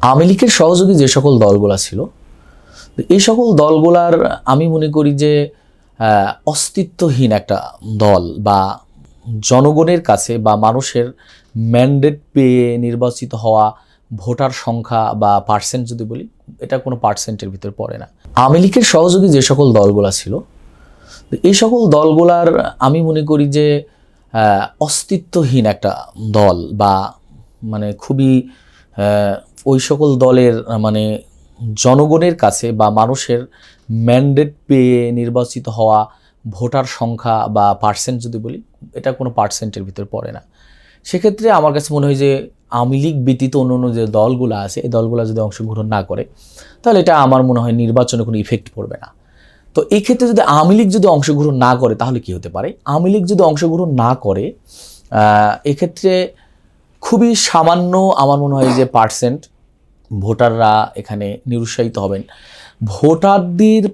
আওয়ামী লীগের সহযোগী যে সকল দলগুলা ছিল এই সকল দলগুলার আমি মনে করি যে অস্তিত্বহীন একটা দল বা জনগণের কাছে বা মানুষের ম্যান্ডেট পেয়ে নির্বাচিত হওয়া ভোটার সংখ্যা বা পার্সেন্ট যদি বলি, এটা কোনো পার্সেন্টের ভিতর পড়ে না। আওয়ামী লীগের সহযোগী যে সকল দলগুলা ছিল এই সকল দলগুলার আমি মনে করি যে অস্তিত্বহীন একটা দল বা মানে খুবই ওই সকল দলের মানে জনগণের কাছে বা মানুষের ম্যান্ডেট পেয়ে নির্বাচিত হওয়া ভোটার সংখ্যা বা পার্সেন্ট যদি বলি, এটা কোনো পার্সেন্টের ভিতর পড়ে না। সেক্ষেত্রে আমার কাছে মনে হয় যে আওয়ামী লীগ ব্যতীত অন্য অন্য যে দলগুলো আছে, এই দলগুলো যদি অংশগ্রহণ না করে, তাহলে এটা আমার মনে হয় নির্বাচনে কোনো ইফেক্ট পড়বে না। তো এই ক্ষেত্রে যদি আওয়ামী লীগ যদি অংশগ্রহণ না করে, তাহলে কি হতে পারে? আওয়ামী লীগ যদি অংশগ্রহণ না করে এক্ষেত্রে খুবই সামান্য আমার মনে হয় যে পার্সেন্ট ভোটাররা এখানে নিরুৎসাহিত হবেন। ভোটারদের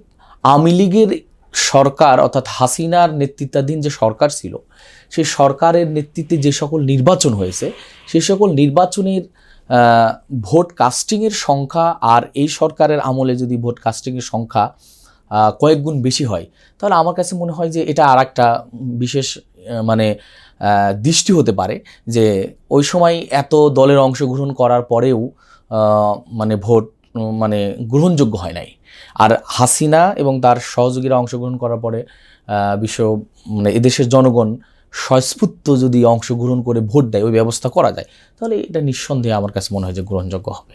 আওয়ামী লীগের সরকার অর্থাৎ হাসিনার নেতৃত্বাধীন যে সরকার ছিল সেই সরকারের নেতৃত্বে যে সকল নির্বাচন হয়েছে সেই সকল নির্বাচনের ভোট কাস্টিংয়ের সংখ্যা আর এই সরকারের আমলে যদি ভোট কাস্টিংয়ের সংখ্যা আহ, কয়েক গুণ বেশি হয় তাহলে আমার কাছে মনে হয় যে এটা আর একটা বিশেষ মানে দৃষ্টি হতে পারে যে ওই সময় এত দলের অংশগ্রহণ করার পরেও মানে ভোট মানে গ্রহণযোগ্য হয় নাই। আর হাসিনা এবং তার সহযোগীরা অংশগ্রহণ করার পরে বিশ্ব মানে এদেশের জনগণ স্বস্ফূর্ত যদি অংশগ্রহণ করে ভোট দেয়, ওই ব্যবস্থা করা যায়, তাহলে এটা নিঃসন্দেহে আমার কাছে মনে হয় যে গ্রহণযোগ্য হবে।